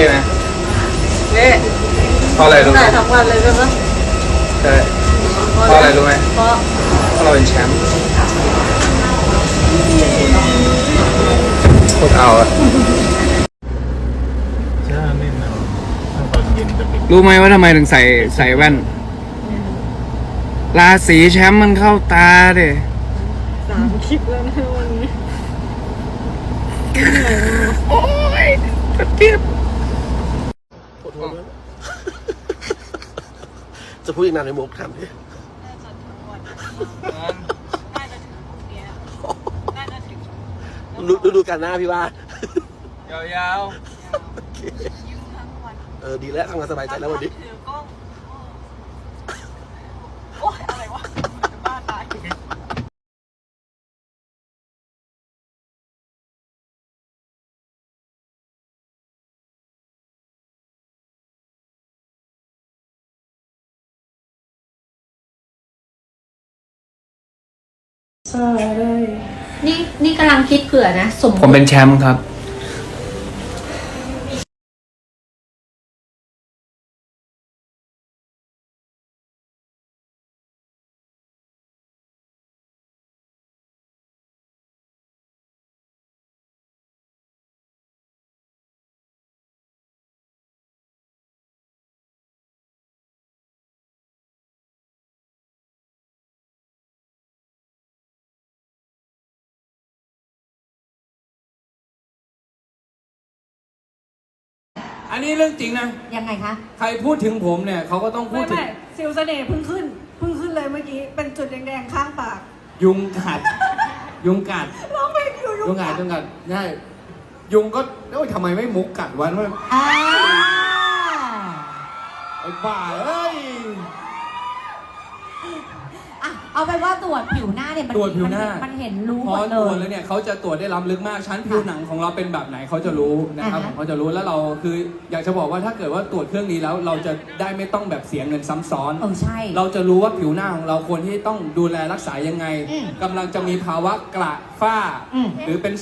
ท่ไหมเอ๊ะเพราะอะไรรู้ไหมได้ทั้งวันเลยใช่ไหมใช่เพราะอะไรรู้ไหมเพราะเพราะเราเป็นแชมป์โคตรเอาอะใช่แน่นอนถ้าตอนเย็นจะเป็นรู้ไหมว่าทำไมถึงใส่ใส่แว่น ราศีแชมป์มันเข้าตาเด้สามคลิปแล้วนะวันนี้โอ้ยเทียบ ขอโทษด้วย จะพูดอีกนานในมุกถามดิดูดูดูกันหน้าพี่ว่า ยาวเออดีแล้วทำงานสบายใจแล้ววันนี้ ถือกล้อง นี่นี่กำลังคิดเผื่อนะ สมผมเป็นแชมป์ครับ อันนี้เรื่องจริงนะ ยังไงคะ ใครพูดถึงผมเนี่ยเขาก็ต้องพูไม่ดถึง ไม่สิวเสน่ห์เพิ่งขึ้นเพิ่งขึ้นเลยเมื่อกี้ เป็นจุดแดงๆข้างปากยุงกัด ยุงกัด ร้องเพลงอยู่ยุงกัดยุงกัดใช่ยุงก็เอ้ยทำไมไม่มุกกัดวะมันอ่า ไอ้บ้าเอ้ย อะเอาไปนว่าตรวจผิวหน้าเนี่ยมันตรวจผิวหน้า มันเห็นรู้พหอมดตเลรวจแล้วยเนี่ยเขาจะตรวจได้ล้ำลึกมากชั้นผิวหนังของเราเป็นแบบไหนเขาจะรู้นะครับอ่าฮะเขาจะรู้แล้วเราคือ อยากจะบอกว่าถ้าเกิดว่าตรวจเครื่องนี้แล้วเราจะได้ไม่ต้องแบบเสียเงินซ้ำซ้อน เออใช่ เราจะรู้ว่าผิวหน้าของเราควรที่ต้องดูแลรักษายังไงอืมกำลังจะมีภาวะกระฝ้า อืม หรือเป็น